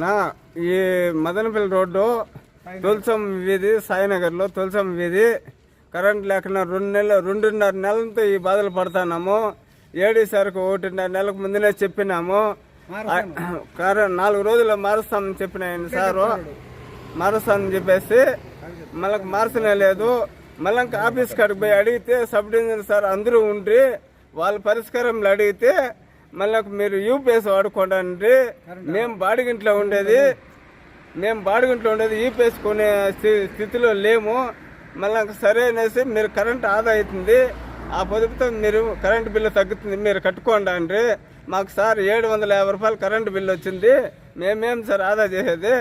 నా ఈ మదనపల్లి రోడ్డు తులసం వీధి సాయినగర్లో తులసం వీధి. కరెంట్ లేకుండా రెండు నెలలు రెండున్నర నెలలతో ఈ బాధలు పడుతున్నాము. ఏడీసారికి ఒకటిన్నర నెలకు ముందునే చెప్పినాము. కరెంట్ నాలుగు రోజుల్లో మారుస్తామని చెప్పిన ఆయన సారు. మారుస్తామని చెప్పేసి మళ్ళీ మార్చనే లేదు. మళ్ళీ ఆఫీస్ కాడికి పోయి అడిగితే సబ్ డివిజన్ సార్ అందరూ ఉండి వాళ్ళ పరిష్కారంలో అడిగితే మళ్ళీ మీరు యూపీఎస్ వాడుకోండి మేము బాడిగింట్లో ఉండేది. మేము బాడిగింట్లో ఉండేది యూపీఎస్ కొనే స్థి- స్థితిలో లేము. మళ్ళీ సరే అనేసి మీరు కరెంట్ ఆదా అవుతుంది. ఆ పొదుపుతో మీరు కరెంట్ బిల్లు తగ్గుతుంది. మీరు కట్టుకోండి అండి. మాకు సార్ ఏడు వందల యాభై రూపాయలు కరెంట్ బిల్లు వచ్చింది. మేమేం సార్ ఆదా చేసేది?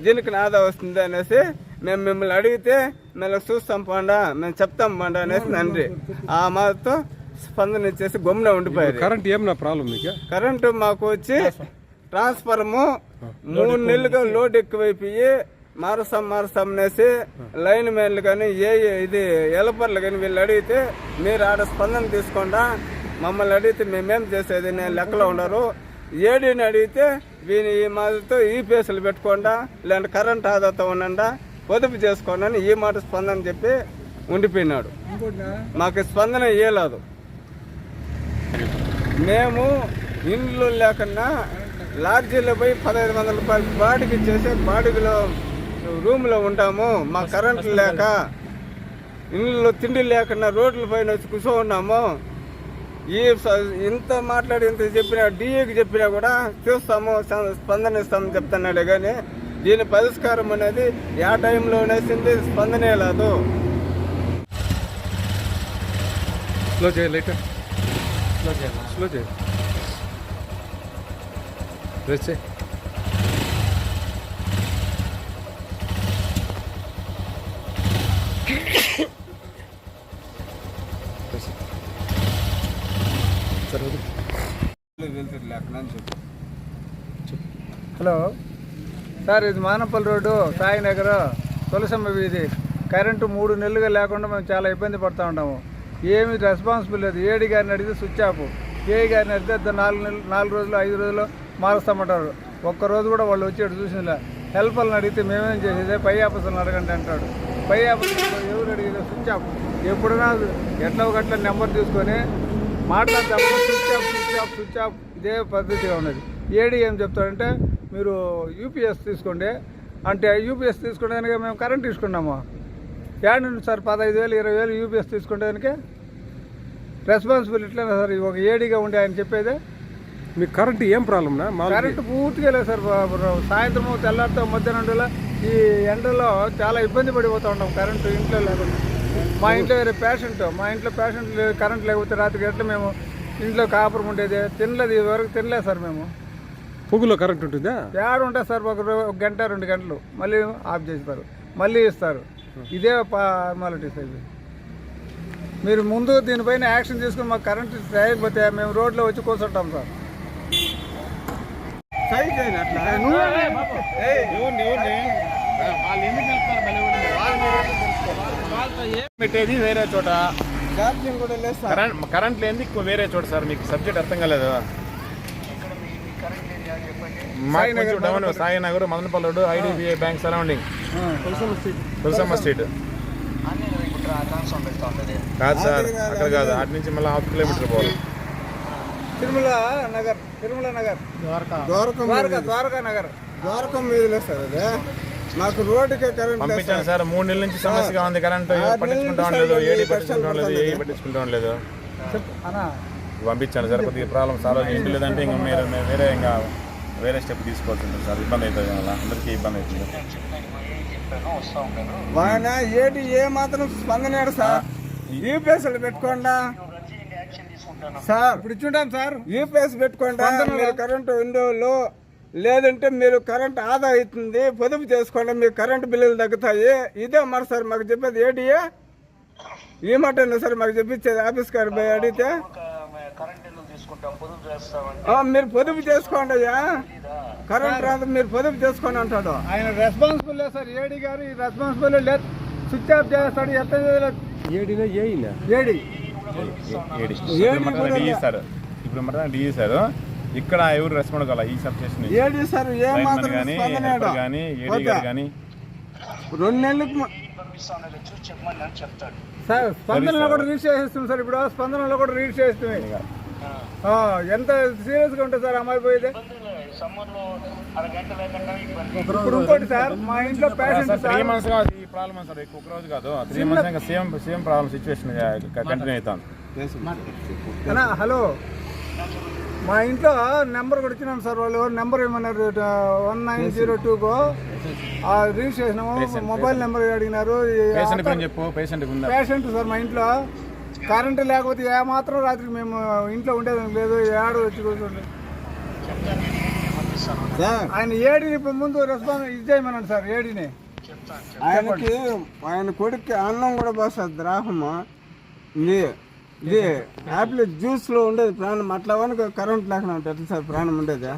దీనికి ఆదా వస్తుంది అనేసి మేము మిమ్మల్ని అడిగితే మేము చూస్తాం పండా. మేము చెప్తాం పండా అనేసి నండి ఆ మాతో స్పందన ఇచ్చేసి గమ్మున ఉండిపోయారు కరెంట్ ఏం నా ప్రాబ్లం మీకు? కరెంటు మాకు వచ్చి ట్రాన్స్ఫార్ము మూడు నెలలుగా లోడ్ ఎక్కువైపోయి మారుస్తాం మారుస్తాం అనేసి లైన్ మ్యాన్లు కానీ ఏ ఇది ఎలపర్లు కానీ వీళ్ళు అడిగితే మీరు ఆడ స్పందన తీసుకోండా మమ్మల్ని అడిగితే మేమేం చేసేది నేను లెక్కలో ఉండరు ఏడీని అడిగితే వీని ఈ మాదిరితో ఈ పేసులు పెట్టుకోండా లేదంటే కరెంట్ ఆదాతో ఉండండా పొదుపు చేసుకోండి అని ఈ మాట స్పందన చెప్పి ఉండిపోయినాడు. మాకు స్పందన ఇయ్యలేదు. మేము ఇండ్లు లేకుండా లాడ్జీలో పోయి పదహైదు వందల రూపాయలు బాడికి చేసే బాడిగలో రూమ్లో ఉంటాము. మా కరెంట్ లేక ఇండ్లలో తిండి లేకుండా రోడ్ల పైన వచ్చి కూర్చో ఉన్నాము ఈ ఇంత మాట్లాడి ఇంత చెప్పినా డిఏకి చెప్పినా కూడా చూస్తాము స్పందన ఇస్తామని చెప్తున్నాడే కానీ దీని పరిష్కారం అనేది ఆ టైంలో వేసింది స్పందనే లేదు. స్లో చేయ లైట్ స్లో చేయ స్లో చేయ ప్రెస్ చేయి ప్రెస్ చేయి. సరే వదిలు. వెళ్తుంది లేకుండా అని చెప్పి హలో సార్ ఇది మానపల్లి రోడ్డు సాయినగర్ తులసమ్మ వీధి కరెంటు మూడు నెలలుగా లేకుండా మేము చాలా ఇబ్బంది పడుతూ ఉంటాము ఏమి రెస్పాన్సిబుల్ లేదు. ఏడి గారిని అడిగితే స్విచ్ ఆఫ్. ఏఐ గారిని అడిగితే నాలుగు నెలలు నాలుగు రోజులు ఐదు రోజులు మారుస్తామంటారు. ఒక్కరోజు కూడా వాళ్ళు వచ్చి చూసిందిలే. హెల్పర్లను అడిగితే మేమేం చేసేదే? పై ఆఫీసర్ని అడగండి అంటాడు. పై ఆఫీసర్ ఎవరు అడిగితే స్విచ్ ఆఫ్. ఎప్పుడైనా ఎట్లా గట్ల నెంబర్ తీసుకొని మాట్లాడతాము switch off switch off switch off. ఇదే పద్ధతిగా ఉన్నది ఏడి ఏం చెప్తాడంటే మీరు యూపీఎస్ తీసుకోండి. అంటే యూపీఎస్ తీసుకునేదానికి మేము కరెంట్ తీసుకున్నాము. ఏడు నుండి సార్ పదహైదు వేలు ఇరవై వేలు యూపీఎస్ తీసుకునేదానికి రెస్పాన్సిబిలిటీ సార్ ఒక ఏడీగా ఉండే ఆయన చెప్పేది. మీకు కరెంట్ ఏం ప్రాబ్లం నా? మామూలుగా కరెంట్ పూర్తిగా లేదు సార్ సాయంత్రం తెల్లారితో మధ్యాహ్నం వేళ ఈ ఎండలో చాలా ఇబ్బంది పడిపోతూ ఉంటాం కరెంటు ఇంట్లో లేకుండా. మా ఇంట్లో వేరే పేషెంట్ మా ఇంట్లో పేషెంట్ కరెంట్ లేకపోతే రాత్రికి ఎట్లా మేము ఇంట్లో కాపురం ఉండేది. తినలేదు ఇది వరకు తినలేదు సార్ మేము. పొగులో కరెంట్ ఉంటుందా? ఏడు ఉంటుంది సార్ ఒక గంట రెండు గంటలు. మళ్ళీ ఆఫ్ చేస్తారు. మళ్ళీ ఇస్తారు. ఇదే ఫార్మాలిటీస్ అవి మీరు ముందు దీనిపైన యాక్షన్ తీసుకుని మాకు కరెంట్ చేయకపోతే మేము రోడ్లో వచ్చి కూర్చుంటాం సార్. సై చేయను అట్లా? పెట్టేది వేరే చోట? కరెంట్ కరెంట్ లేనిది ఇంకో వేరే చోట సార్. మీకు సబ్జెక్ట్ అర్థం కాలేదు? కొంచెం down Sainagar Madanapalli. Road IDBI bank surrounding. Tulasamma street. కాదు సార్ అక్కడ కాదు అటు నుంచి మళ్ళీ హాఫ్ కిలోమీటర్ పోవాలి. తిరుమల నగర్ తిరుమల నగర్. ద్వారకం. ద్వారకా ద్వారకా నగర్. ద్వారకం మీదలే సార్ అదే. మాకు రోడ్డుకే కరెంట్ పంపించాను సార్. మూడు నెలల నుంచి సమస్యగా ఉంది కరెంట్ పట్టించుకుంటా లేదు ఏడి పట్టించుకుంటా లేదు ఏ పట్టించుకుంటా లేదు పంపించాను సార్ కొద్దిగా ప్రాబ్లం సాల్వ్ చేయండి లేదంటే ఇంకా మీరు మీరు వేరే ఇంకా వేరే స్టెప్ తీసుకోవాల్సి ఉంటుంది సార్. ఇబ్బంది అవుతుంది అలా అందరికీ ఇబ్బంది అవుతుంది. వాయన ఏటి ఏ మాత్రం స్పందనేడు సార్. యూపీఎస్లు పెట్టుకోండా. సార్ ఇప్పుడు ఇచ్చుంటాం సార్. యూపీఎస్ పెట్టుకోండా మీరు కరెంటు విండోలో లేదంటే మీరు కరెంట్ ఆదా అవుతుంది పొదుపు చేసుకోండి మీకు కరెంట్ బిల్లులు తగ్గుతాయి. ఇదే మరి సార్ మాకు చెప్పేది. ఏడియా ఈ మాట సార్ మాకు చెప్పించేది ఆఫీస్ గారు పోయి అడిగితే? ఆ, మీరు పొదుపు చేసుకోండి అయ్యా. కరెంట్ రాదు మీరు పొదుపు చేసుకోండి అంటాడు. ఆయన రెస్పాన్సిబుల్ లేదు సార్. ఏడి గారు ఈ రెస్పాన్సిబుల్ లేదు. స్విచ్ ఆఫ్ చేస్తాడు ఎత్త ఏడినా ఏయినా ఏడి. ఏడి. ఇప్పుడు మటన్ డిఈ సార్ ఇప్పుడు మటన్ డిఈ సార్ ఇక్కడ ఎవరు రెస్పాండ్ కాల ఈ సబ్ స్టేషన్. ఏడి సార్ ఏ మాత్రం కానీ ఏడో. కానీ ఏడీ పోతే. గారు కానీ రెండు నెలలకు సార్ స్పందనలో కూడా రీచ్ చేసేస్తుంది సార్. ఇప్పుడు స్పందనలో కూడా రీచ్ చేస్తుంది ఆ, ఎంత సీరియస్గా ఉంటుంది సార్ అమ్మాయి పోయేది? ఇప్పుడు ఇంకోటి సార్ మా ఇంట్లో పేషెంట్ త్రీ సార్ మంత్స్గా ఈ ప్రాబ్లమ్ సార్ ఎక్కువ ఒక రోజు కాదు. త్రీ మంత్స్ ఇంకా same same problem situation continue hello. మా ఇంట్లో నెంబర్ కూడా ఇచ్చినాం సార్ వాళ్ళు. నెంబర్ ఏమన్నారు? వన్ నైన్ జీరో టూకు రీచ్ చేసినాము మొబైల్ నెంబర్ అడిగినారు. పేషెంట్ సార్ మా ఇంట్లో. కరెంటు లేకపోతే ఏ మాత్రం రాత్రికి మేము ఇంట్లో ఉండేది లేదు ఏడు వచ్చి కూర్చోండి. సార్ ఆయన ఏడిని ఇప్పుడు ముందు రెస్పాన్స్ ఇచ్చేయమన్నాడు సార్ ఏడిని. ఆయనకి ఆయన కొడుక్కి అన్నం కూడా పోస్తుంది ద్రాహము ఇది ఇది యాపిల్ జ్యూస్లో ఉండేది ప్రాణం. అట్లా వరకు కరెంట్ లేకుండా ఎట్లా సార్ ప్రాణం ఉండేది.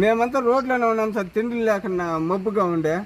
మేమంతా రోడ్లోనే ఉన్నాం సార్ తిండి లేకుండా మబ్బుగా ఉండే.